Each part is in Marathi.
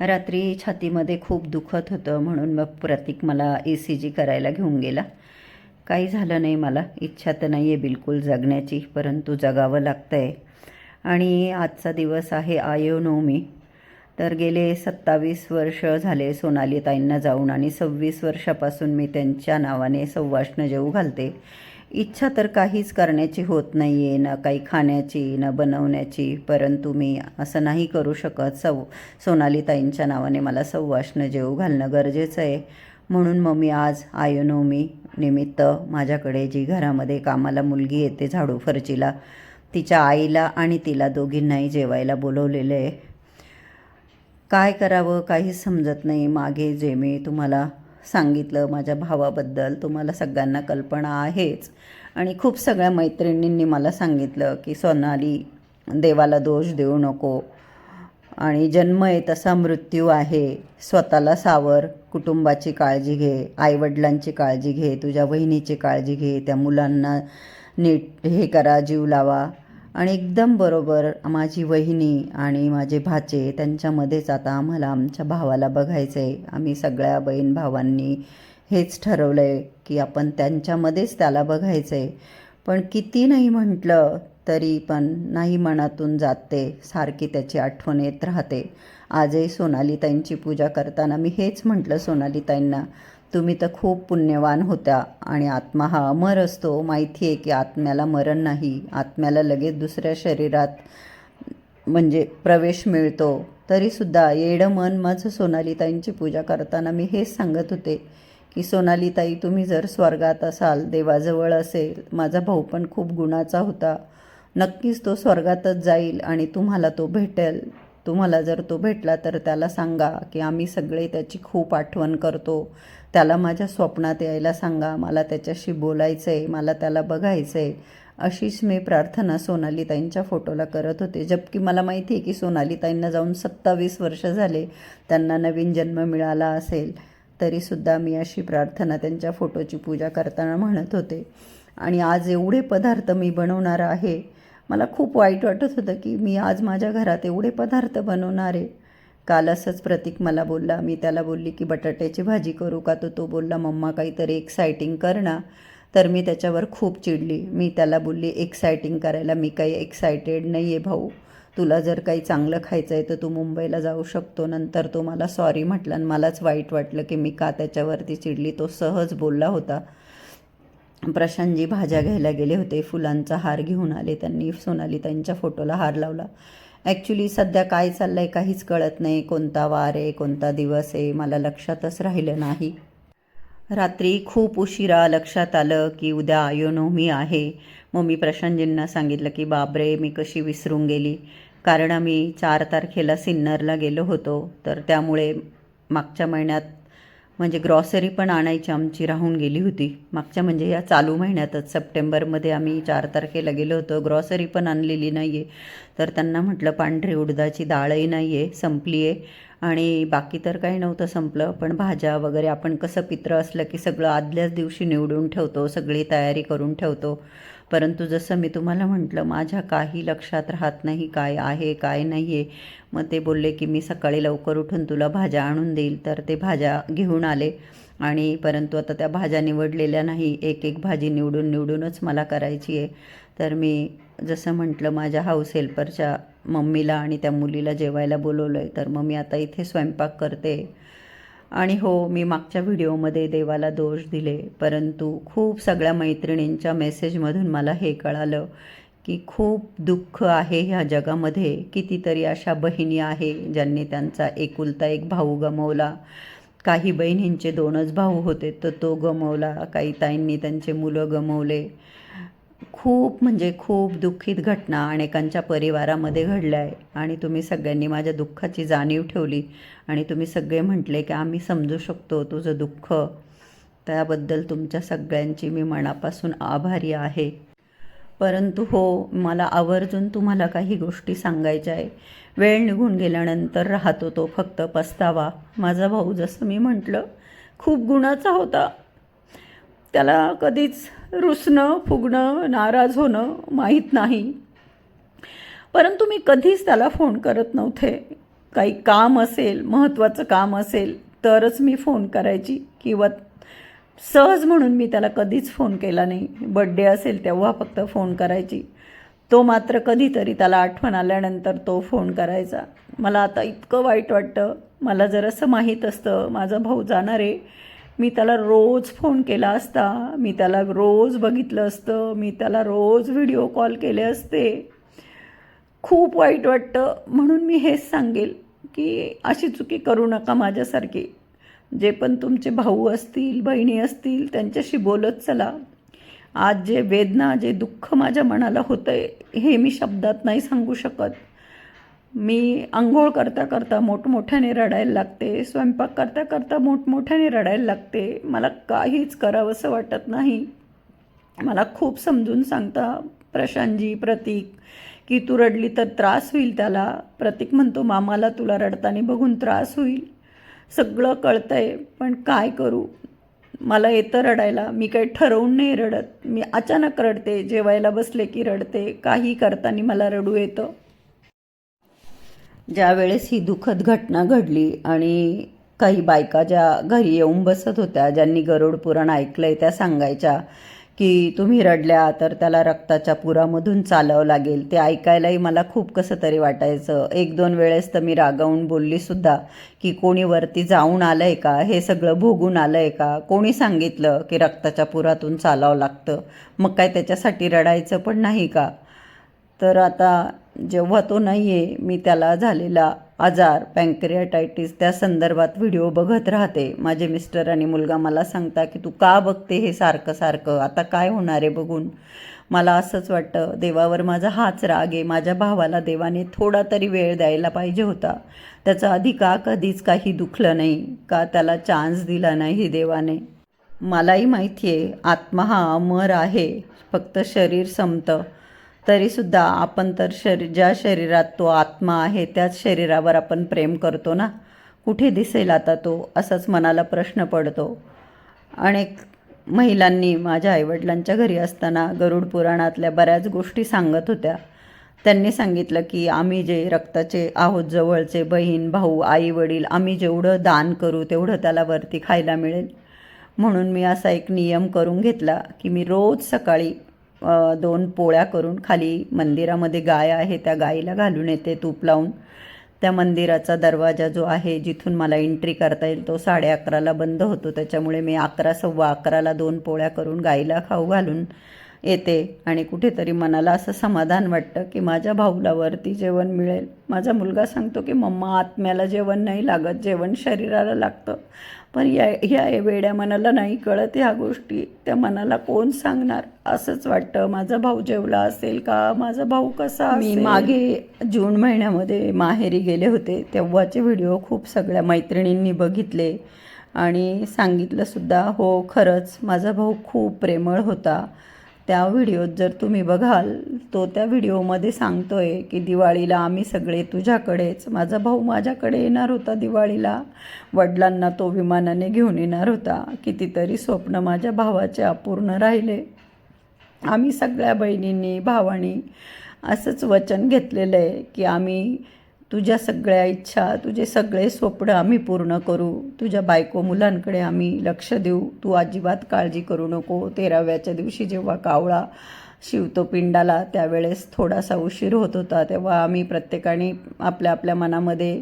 रात्री छातीमध्ये खूप दुखत होतं म्हणून मग प्रतीक मला ए सी जी करायला घेऊन गेला. काही झालं नाही मला. इच्छा तर नाही आहे बिलकुल जगण्याची परंतु जगावं लागतं आहे आणि आजचा दिवस आहे आयोनवमी तर गेले सत्तावीस वर्ष झाले सोनाली ताईंना जाऊन आणि सव्वीस वर्षापासून मी त्यांच्या नावाने सव्वाष्ण जेऊ घालते. इच्छा तर काहीच करण्याची होत नाही आहे ना काही खाण्याची ना बनवण्याची. परंतु मी असं नाही करू शकत. सव सोनाली ताईंच्या नावाने मला सव्वाष्ण जेऊ घालणं गरजेचं आहे. म्हणून मग मी आज आयोनवमी निमित्त माझ्याकडे जी घरामध्ये कामाला मुलगी येते झाडू फरचीला तिच्या आईला आणि तिला दोघींनाही जेवायला बोलवलेलं आहे. काय करावं? काहीच समजत नाही. मागे जे मी तुम्हाला सांगितलं माझ्या भावाबद्दल. तुम्हाला सगळ्यांना कल्पना आहेच. आणि खूप सगळ्या मैत्रिणींनी मला सांगितलं की सोनाली देवाला दोष देऊ नको. आणि जन्म आहे तसा मृत्यू आहे. स्वतःला सावर कुटुंबाची काळजी घे आईवडिलांची काळजी घे तुझ्या वहिनीची काळजी घे त्या मुलांना नीट हे करा जीव लावा. आणि एकदम बरोबर माझी वहिनी आणि माझे भाचे त्यांच्यामध्येच आता आम्हाला आमच्या भावाला बघायचं आहे आम्ही सगळ्या बहीण भावांनी हेच ठरवलं आहे की आपण त्यांच्यामध्येच त्याला बघायचं आहे पण किती नाही म्हटलं तरी पण नाही मनातून जाते सारखी त्याची आठवण येत राहते. आजही सोनालीताईंची पूजा करताना मी हेच म्हटलं सोनालीताईंना तुम्ही तर खूप पुण्यवान होत्या आणि आत्मा हा अमर असतो. माहिती आहे की आत्म्याला मरण नाही. आत्म्याला लगेच दुसऱ्या शरीरात म्हणजे प्रवेश मिळतो. तरीसुद्धा येडं मन माझं सोनालीताईंची पूजा करताना मी हेच सांगत होते की सोनालीताई तुम्ही जर स्वर्गात असाल देवाजवळ असेल माझा भाऊ पण खूप गुणाचा होता. नक्कीच तो स्वर्गातच जाईल आणि तुम्हाला तो भेटेल. तुम्हाला जर तो भेटला तर त्याला सांगा की आम्ही सगळे त्याची खूप आठवण करतो. त्याला माझ्या स्वप्नात यायला सांगा मला त्याच्याशी बोलायचं आहे मला त्याला बघायचं आहे अशीच मी प्रार्थना सोनालीताईंच्या फोटोला करत होते. जबकी मला माहिती आहे की सोनालीताईंना जाऊन सत्तावीस वर्ष झाले त्यांना नवीन जन्म मिळाला असेल तरीसुद्धा मी अशी प्रार्थना त्यांच्या फोटोची पूजा करताना म्हणत होते. आणि आज एवढे पदार्थ मी बनवणार आहे मला खूप वाईट वाटत होतं की मी आज माझ्या घरात एवढे पदार्थ बनवणार आहे. काल असंच प्रतीक मला बोलला मी त्याला बोलली की बटाट्याची भाजी करू का तर तो बोलला मम्मा काहीतरी एक्सायटिंग कर ना. तर मी त्याच्यावर खूप चिडली. मी त्याला बोलली एक्सायटिंग करायला मी काही एक्सायटेड नाही आहे भाऊ. तुला जर काही चांगलं खायचं आहे तर तू मुंबईला जाऊ शकतो. नंतर तो मला सॉरी म्हटला आणि मलाच वाईट वाटलं की मी का त्याच्यावरती चिडली. तो सहज बोलला होता प्रशांतजी भाज्या घ्यायला गेले होते. फुलांचा हार घेऊन आले. त्यांनी सोनाली त्यांच्या फोटोला हार लावला. ॲक्च्युली सध्या काय चाललं आहे काहीच कळत नाही. कोणता वार आहे कोणता दिवस आहे मला लक्षातच राहिलं नाही. रात्री खूप उशिरा लक्षात आलं की उद्या आयोनोमी आहे. मग मी प्रशांतजींना सांगितलं की बाबरे मी कशी विसरून गेली. कारण आम्ही चार तारखेला सिन्नरला गेलो होतो. तर त्यामुळे मागच्या महिन्यात म्हणजे ग्रॉसरी पण आणायची आमची राहून गेली होती. मागच्या म्हणजे या चालू महिन्यातच सप्टेंबरमध्ये आम्ही चार तारखेला गेलो होतो. ग्रॉसरी पण आणलेली नाही आहे तर त्यांना म्हटलं पांढरी उडदाची डाळही नाही आहे संपली आहे आणि बाकी तर काही नव्हतं संपलं. पण भाज्या वगैरे आपण कसं पित्र असलं की सगळं आदल्याच दिवशी निवडून ठेवतो सगळी तयारी करून ठेवतो. परंतु जसं मी तुम्हाला म्हटलं माझ्या काही लक्षात राहत नाही काय आहे काय नाही आहे मग ते बोलले की मी सकाळी लवकर उठून तुला भाज्या आणून देईल. तर ते भाज्या घेऊन आले. आणि परंतु आता त्या भाज्या निवडलेल्या नाही. एक एक भाजी निवडून निवडूनच मला करायची आहे. तर मी जसं म्हटलं माझ्या हाऊस हेल्परच्या मम्मीला आणि त्या मुलीला जेवायला बोलवलं आहे तर मग मी आता इथे स्वयंपाक करते. आणि हो मी मागच्या व्हिडिओमध्ये देवाला दोष दिले परंतु खूप सगळ्या मैत्रिणींच्या मेसेजमधून मला हे कळालं की खूप दुःख आहे ह्या जगामध्ये. कितीतरी अशा बहिणी आहे ज्यांनी त्यांचा एकुलता एक भाऊ गमवला. काही बहिणींचे दोनच भाऊ होते तर तो गमवला. काही ताईंनी त्यांचे मुलं गमवले. खूप म्हणजे खूप दुःखित घटना अनेकांच्या परिवारामध्ये घडल्या. आहे आणि तुम्ही सगळ्यांनी माझ्या दुःखाची जाणीव ठेवली. आणि तुम्ही सगळे म्हटले की आम्ही समजू शकतो तुझं दुःख. त्याबद्दल तुमच्या सगळ्यांची मी मनापासून आभारी आहे. परंतु हो मला आवर्जून तुम्हाला काही गोष्टी सांगायच्या आहे. वेळ निघून गेल्यानंतर राहतो तो फक्त पस्तावा. माझा भाऊ जसं मी म्हटलं खूप गुणाचा होता. त्याला कधीच रुसणं फुगणं नाराज होणं माहीत नाही. परंतु मी कधीच त्याला फोन करत नव्हते. काही काम असेल महत्त्वाचं काम असेल तरच मी फोन करायची किंवा सहज म्हणून मी त्याला कधीच फोन केला नाही. बड्डे असेल तेव्हा फक्त फोन करायची. तो मात्र कधीतरी त्याला आठवण आल्यानंतर तो फोन करायचा. मला आता इतकं वाईट वाटतं. मला जर असं माहीत असतं. माझा भाऊ जाणार आहे. मी त्याला रोज फोन केला असता मी त्याला रोज बघितलं असतं मी त्याला रोज व्हिडिओ कॉल केले असते. खूप वाईट वाटतं. म्हणून मी हेच सांगेल की अशी चुकी करू नका माझ्यासारखी. जे पण तुमचे भाऊ असतील बहिणी असतील त्यांच्याशी बोलत चला. आज जे वेदना जे दुःख माझ्या मनाला होतं आहे हे मी शब्दात नाही सांगू शकत. मी आंघोळ करता करता मोठमोठ्याने रडायला लागते स्वयंपाक करता करता मोठमोठ्याने रडायला लागते. मला काहीच करावंसं वाटत नाही. मला खूप समजून सांगता प्रशांतजी प्रतीक की तू रडली तर त्रास होईल त्याला. प्रतीक म्हणतो मामाला तुला रडताना बघून त्रास होईल. सगळं कळतंय पण काय करू? मला येतं रडायला. मी काही ठरवून नाही रडत. मी अचानक रडते जेवायला बसले की रडते. काही करताना मला रडू येतं. ज्यावेळेस ही दुःखद घटना घडली आणि काही बायका ज्या घरी येऊन बसत होत्या ज्यांनी गरुड पुराण ऐकलंय त्या सांगायच्या की तुम्ही रडल्या तर त्याला रक्ताच्या पुरामधून चालावं लागेल. ते ऐकायलाही मला खूप कसं तरी वाटायचं. एक दोन वेळेस तर मी रागावून बोललीसुद्धा की कोणी वरती जाऊन आलं आहे का? हे सगळं भोगून आलं आहे का? कोणी सांगितलं की रक्ताच्या पुरातून चालावं लागतं? मग काय त्याच्यासाठी रडायचं पण नाही का? तर आता जेव्हा तो नाही आहे मी त्याला झालेला आजार पँक्रियाटायटिस त्या संदर्भात व्हिडिओ बघत राहते. माझे मिस्टर आणि मुलगा मला सांगता की तू का बघते हे सारखं सारखं? आता काय होणार आहे बघून? मला असंच वाटतं देवावर माझा हाच राग आहे. माझ्या भावाला देवाने थोडा तरी वेळ द्यायला पाहिजे होता. त्याचं आधी का कधीच काही दुखलं नाही का त्याला चान्स दिला नाही देवाने? मलाही माहिती आहे आत्मा हा अमर आहे. फक्त शरीर संपतं. तरीसुद्धा आपण तर शरी ज्या शरीरात तो आत्मा आहे त्याच शरीरावर आपण प्रेम करतो ना? कुठे दिसेल आता तो? असाच मनाला प्रश्न पडतो. अनेक महिलांनी माझ्या आईवडिलांच्या घरी असताना गरुड पुराणातल्या बऱ्याच गोष्टी सांगत होत्या. त्यांनी सांगितलं की आम्ही जे रक्ताचे आहोत जवळचे बहीण भाऊ आई वडील आम्ही जेवढं दान करू तेवढं त्याला वरती खायला मिळेल. म्हणून मी असा एक नियम करून घेतला की मी रोज सकाळी दोन पोळ्या करून खाली मंदिरामध्ये गाय आहे त्या गाईला घालून येते तूप लावून. त्या मंदिराचा दरवाजा जो आहे जिथून मला एंट्री करता येईल तो साडे अकराला बंद होतो. त्याच्यामुळे मी अकरा सव्वा अकराला दोन पोळ्या करून गाईला खाऊ घालून येते आणि कुठेतरी मनाला असं समाधान वाटतं की माझ्या भाऊला वरती जेवण मिळेल. माझा मुलगा सांगतो की मम्मा आत्म्याला जेवण नाही लागत जेवण शरीराला लागतं. पण या ह्या वेड्या मनाला नाही कळत ह्या गोष्टी. त्या मनाला कोण सांगणार? असंच वाटतं. माझा भाऊ जेवला असेल का? माझा भाऊ कसा मी मागे जून महिन्यामध्ये माहेरी गेले होते. तेव्हाचे व्हिडिओ खूप सगळ्या मैत्रिणींनी बघितले आणि सांगितलंसुद्धा हो खरंच माझा भाऊ खूप प्रेमळ होता. त्या व्हिडिओत जर तुम्ही बघाल तो त्या व्हिडिओमध्ये सांगतो आहे की दिवाळीला आम्ही सगळे तुझ्याकडेच माझा भाऊ माझ्याकडे येणार होता दिवाळीला. वडिलांना तो विमानाने घेऊन येणार होता. कितीतरी स्वप्न माझ्या भावाचे अपूर्ण राहिले. आम्ही सगळ्या बहिणींनी भावानी असंच वचन घेतलेलं आहे की आम्ही तुझ्या सगळ्या इच्छा तुझे सगळे स्वप्न आम्ही पूर्ण करू. तुझ्या बायको मुलांकडे आम्ही लक्ष देऊ. तू अजिबात काळजी करू नको. तेराव्याच्या दिवशी जेव्हा कावळा शिवतो पिंडाला त्यावेळेस थोडासा उशीर होत होता. तेव्हा आम्ही प्रत्येकाने आपल्या आपल्या मनामध्ये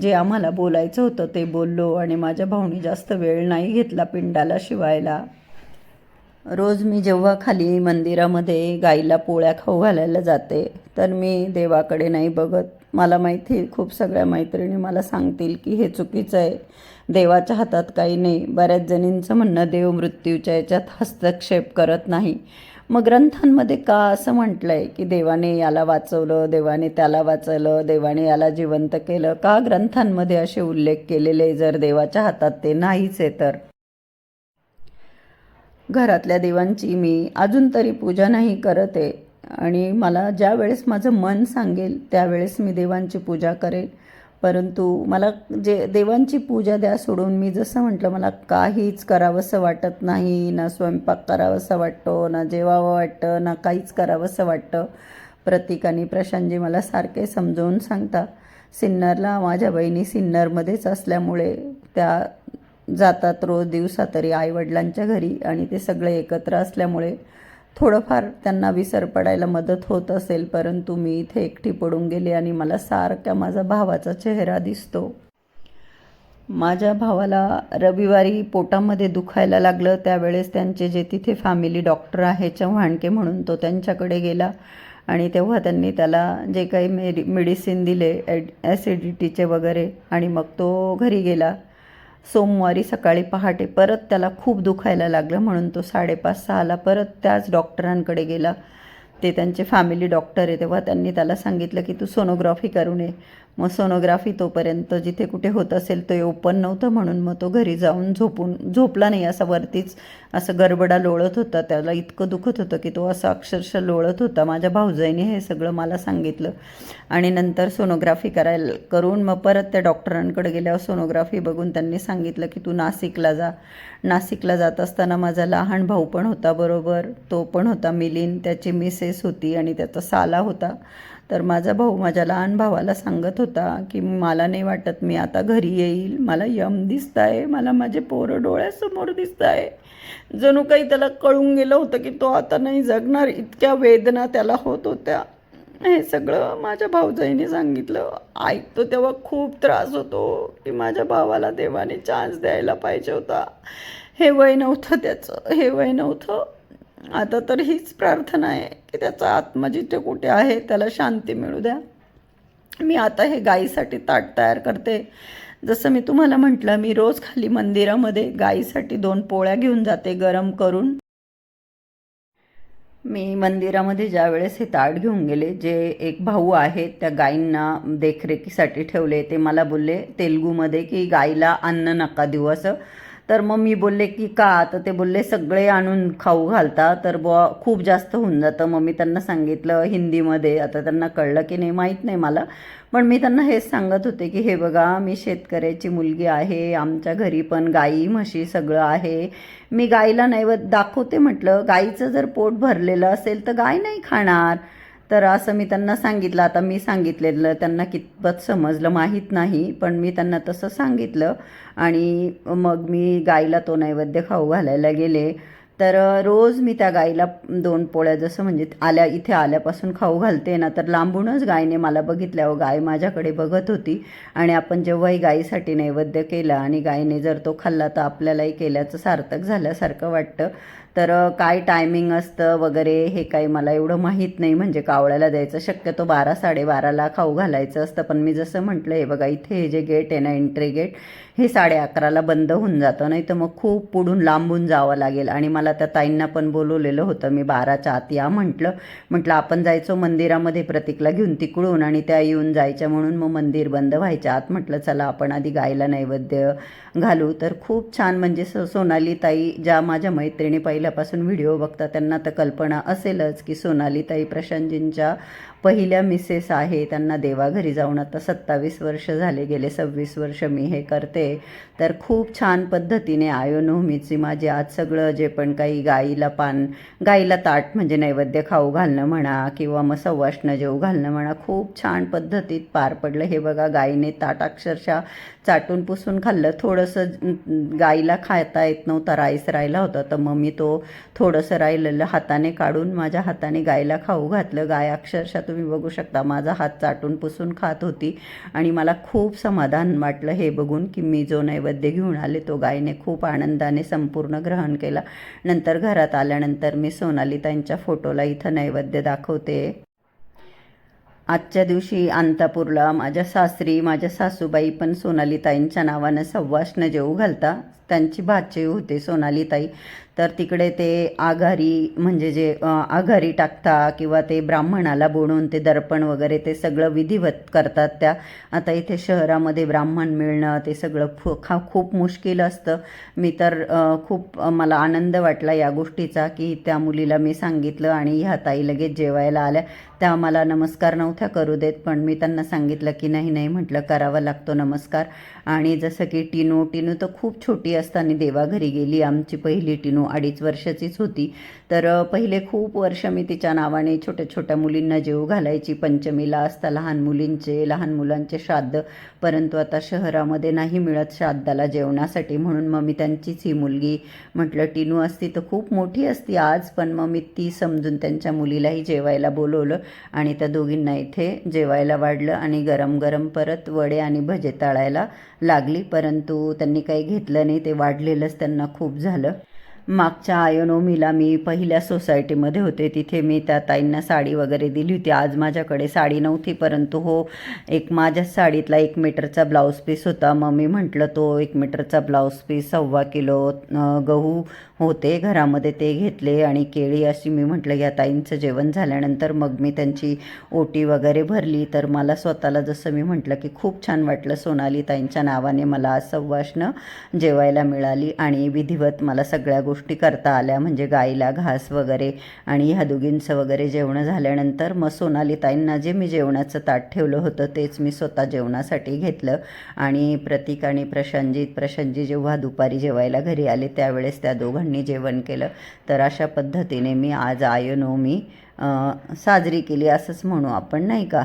जे आम्हाला बोलायचं होतं ते बोललो आणि माझ्या भाऊनी जास्त वेळ नाही घेतला पिंडाला शिवायला. रोज मी जेव्हा खाली मंदिरामध्ये गाईला पोळ्या खाऊ घालायला जाते तर मी देवाकडे नाही बघत. मला माहिती आहे, खूप सगळ्या मैत्रिणी मला सांगतील की हे चुकीचं आहे. देवाच्या हातात काही नाही. बऱ्याच जणींचं म्हणणं देव मृत्यूच्या याच्यात हस्तक्षेप करत नाही. मग ग्रंथांमध्ये का असं म्हटलं आहे की देवाने याला वाचवलं देवाने त्याला वाचवलं देवाने याला जिवंत केलं? का ग्रंथांमध्ये असे उल्लेख केलेले जर देवाच्या हातात ते नाहीच आहे तर? घरातल्या देवांची मी अजून तरी पूजा नाही करत आहे. आणि मला ज्या वेळेस माझं मन सांगेल त्यावेळेस मी देवांची पूजा करेल. परंतु मला जे देवांची पूजा द्या सोडून मी जसं म्हटलं मला काहीच करावंसं वाटत नाही. ना स्वयंपाक करावंसं वाटतो ना जेवावं वाटतं ना काहीच करावंसं वाटतं. प्रतीक आणि प्रशांतजी मला सारखे समजावून सांगता सिन्नरला माझ्या बहिणी सिन्नरमध्येच असल्यामुळे त्या जातात रोज दिवसा तरी आईवडिलांच्या घरी आणि ते सगळे एकत्र असल्यामुळे थोडंफार त्यांना विसर पडायला मदत होत असेल परंतु मी इथे एकटी पडून गेले आणि मला सारख्या माझा भावाचा चेहरा दिसतो. माझ्या भावाला रविवारी पोटामध्ये दुखायला लागलं. त्यावेळेस त्यांचे जे तिथे फॅमिली डॉक्टर आहे चव्हाणके म्हणून तो त्यांच्याकडे गेला आणि तेव्हा त्यांनी त्याला जे काही मेडि मेडिसिन दिले ॲड ॲसिडिटीचे वगैरे आणि मग तो घरी गेला. सोमवारी सकाळी पहाटे परत त्याला खूप दुखायला लागलं म्हणून तो साडेपाच सहाला परत त्याच डॉक्टरांकडे गेला. ते त्यांचे फॅमिली डॉक्टर आहे तेव्हा त्यांनी त्याला सांगितलं की तू सोनोग्राफी करून ये. मग सोनोग्राफी तोपर्यंत जिथे कुठे होत असेल ते ओपन नव्हतं म्हणून मग तो घरी जाऊन झोपून झोपला नाही. असा वरतीच असं गरबडा लोळत होता. त्याला इतकं दुखत होतं की तो असं अक्षरशः लोळत होता. माझ्या भाऊजाईने हे सगळं मला सांगितलं. आणि नंतर सोनोग्राफी करायला करून मग परत त्या डॉक्टरांकडे गेल्यावर सोनोग्राफी बघून त्यांनी सांगितलं की तू नाशिकला जा. नाशिकला जात असताना माझा लहान भाऊ पण होता बरोबर. तो पण होता मिलीन त्याची मिसेस होती आणि त्याचा साला होता. तर माझा भाऊ माझ्या लहान भावाला सांगत होता की मला नाही वाटत मी आता घरी येईल. मला यम दिसत आहे मला माझे पोरं डोळ्यासमोर दिसत आहे जणू काही त्याला कळून गेलं होतं की तो आता नाही जगणार. इतक्या वेदना त्याला होत होत्या. हे सगळं माझ्या भाऊजाईने सांगितलं. ऐकतो तेव्हा खूप त्रास होतो की माझ्या भावाला देवाने चान्स द्यायला पाहिजे होता. हे वय नव्हतं त्याचं. हे वय नव्हतं. आता तर हीच प्रार्थना आहे की त्याचा आत्मा जिथे कुठे आहे त्याला शांती मिळू द्या. मी आता हे गाईसाठी ताट तयार करते. जसं मी तुम्हाला म्हटलं मी रोज खाली मंदिरामध्ये गाईसाठी दोन पोळ्या घेऊन जाते गरम करून. मी मंदिरामध्ये ज्या वेळेस हे ताट घेऊन गेले जे एक भाऊ आहेत त्या गायींना देखरेखीसाठी ठेवले ते मला बोलले तेलगूमध्ये की गाईला अन्न नका देऊ असं. तर मग मी बोलले की का? तर ते बोलले सगळे आणून खाऊ घालता. तर बुवा खूप जास्त होऊन जातं. मग मी त्यांना सांगितलं हिंदीमध्ये. आता त्यांना कळलं की नाही माहीत नाही मला. पण मी त्यांना हेच सांगत होते की हे बघा मी शेतकऱ्याची मुलगी आहे. आमच्या घरी पण गाई म्हशी सगळं आहे. मी गाईला नैवेद्य दाखवते म्हटलं. गाईचं जर पोट भरलेलं असेल तर गाय नाही खाणार. तर असं मी त्यांना सांगितलं. आता मी सांगितलेलं त्यांना कितपत समजलं माहीत नाही पण मी त्यांना तसं सांगितलं. आणि मग मी गाईला तो नैवेद्य खाऊ घालायला गेले. तर रोज मी त्या गाईला दोन पोळ्या जसं म्हणजे आल्या इथे आल्यापासून खाऊ घालते ना तर लांबूनच गायने मला बघितल्यावर गाय माझ्याकडे बघत होती आणि आपण जेव्हाही गाईसाठी नैवेद्य केला आणि गायने जर तो खाल्ला तर आपल्यालाही केल्याचं सार्थक झाल्यासारखं वाटतं. तर काय टायमिंग असतं वगैरे हे काही मला एवढं माहीत नाही. म्हणजे कावळ्याला द्यायचं शक्यतो बारा साडेबाराला खाऊ घालायचं असतं. पण मी जसं म्हटलं हे बघा इथे हे जे गेट आहे ना एंट्री गेट हे साडे अकराला बंद होऊन जातं. नाही तर मग खूप पुढून लांबून जावं लागेल. आणि मला त्या ताईंना पण बोलवलेलं होतं. मी बाराच्या आत या म्हटलं. म्हटलं आपण जायचो मंदिरामध्ये प्रतीकला घेऊन तिकडून आणि त्या येऊन जायच्या म्हणून मग मंदिर बंद व्हायच्या आत. म्हटलं चला आपण आधी गायला नैवेद्य घालू. तर खूप छान म्हणजे स सोनाली ताई ज्या माझ्या मैत्रिणी पहिल्यापासून व्हिडिओ बघता त्यांना तर कल्पना असेलच की सोनालीताई प्रशांतजींच्या पहिल्या मिसेस आहे त्यांना देवाघरी जाऊन आता सत्तावीस वर्ष झाले गेले सव्वीस वर्ष मी हे करते. तर खूप छान पद्धतीने आयोनोमीची माझी आज सगळं जे पण काही गाईला पान गाईला ताट म्हणजे नैवेद्य खाऊ घालणं म्हणा किंवा मग सवाष्ण जेऊ घालणं म्हणा खूप छान पद्धतीत पार पडलं. हे बघा गाईने ताट अक्षरशः चाटून पुसून खाल्लं. थोडंसं गाईला खाता येत नव्हता राईस राहिला होता. तर मग मी तो थोडंसं राहिलेलं हाताने काढून माझ्या हाताने गायला खाऊ घातलं. गाय अक्षरशः तुम्ही बघू शकता. माझा हात चाटून पुसून खात होती आणि मला खूप समाधान वाटलं हे बघून की मी जो नैवेद्य घेऊन आले तो गायीने खूप आनंदाने संपूर्ण ग्रहण केला. नंतर घरात आल्यानंतर मी सोनालीताईंच्या फोटोला इथं नैवेद्य दाखवते. आजच्या दिवशी अंतापूरला माझ्या सासरी माझ्या सासूबाई पण सोनालीताईंच्या नावानं सव्वाष्ण जेऊ घालता. त्यांची भाचे होते सोनालीताई. तर तिकडे ते आघारी म्हणजे जे आघारी टाकता किंवा ते ब्राह्मणाला बोलवून ते दर्पण वगैरे ते सगळं विधिवत करतात त्या. आता इथे शहरामध्ये ब्राह्मण मिळणं ते सगळं फु खा खूप मुश्किल असतं. मी तर खूप मला आनंद वाटला या गोष्टीचा की त्या मुलीला मी सांगितलं आणि ह्या ताई लगेच जेवायला आल्या. त्या मला नमस्कार नव्हत्या करू देत पण मी त्यांना सांगितलं की नाही नाही म्हटलं करावा लागतो नमस्कार. आणि जसं की टिनू टिनू तर खूप छोटी असताना देवाघरी गेली आमची पहिली टिनू नऊ अडीच वर्षाचीच होती. तर पहिले खूप वर्ष मी तिच्या नावाने छोट्या छोट्या मुलींना जेव घालायची. पंचमीला असता लहान मुलींचे लहान मुलांचे श्राद्ध. परंतु आता शहरामध्ये नाही मिळत श्राद्धाला जेवणासाठी म्हणून मग मी त्यांचीच ही मुलगी म्हटलं टिनू असती तर खूप मोठी असती आज पण मग मी ती समजून त्यांच्या मुलीलाही जेवायला बोलवलं आणि त्या दोघींना इथे जेवायला वाढलं आणि गरम गरम परत वडे आणि भजे तळायला लागली. परंतु त्यांनी काही घेतलं नाही ते वाढलेलंच त्यांना खूप झालं. मागच्या आयोनोमीला मी पहिल्या सोसायटीमध्ये होते. तिथे मी त्या ताईंना साडी वगैरे दिली होती. आज माझ्याकडे साडी नव्हती परंतु हो एक माझ्या साडीतला एक मीटरचा ब्लाऊज पीस होता. मग मी म्हटलं तो एक मीटरचा ब्लाऊज पीस सव्वा किलो गहू होते. घरामध्ये ते घेतले आणि केळी अशी मी म्हटलं या ताईंचं जेवण झाल्यानंतर मग मी त्यांची ओटी वगैरे भरली. तर मला स्वतःला जसं मी म्हटलं की खूप छान वाटलं सोनाली ताईंच्या नावाने मला आज सव्वाशनं जेवायला मिळाली आणि विधिवत मला सगळ्या गोष्टी गोष्टी करता आल्या म्हणजे गाईला घास वगैरे आणि ह्या दोघींचं वगैरे जेवणं झाल्यानंतर मग सोनालीताईंना जे मी जेवणाचं ताट ठेवलं होतं तेच मी स्वतः जेवणासाठी घेतलं. आणि प्रतीक आणि प्रशांतजी प्रशांतजी जेव्हा दुपारी जेवायला घरी आले त्यावेळेस त्या दोघांनी जेवण केलं. तर अशा पद्धतीने मी आज आयनोमी अ, साजरी केली असंच म्हणू आपण नाही का?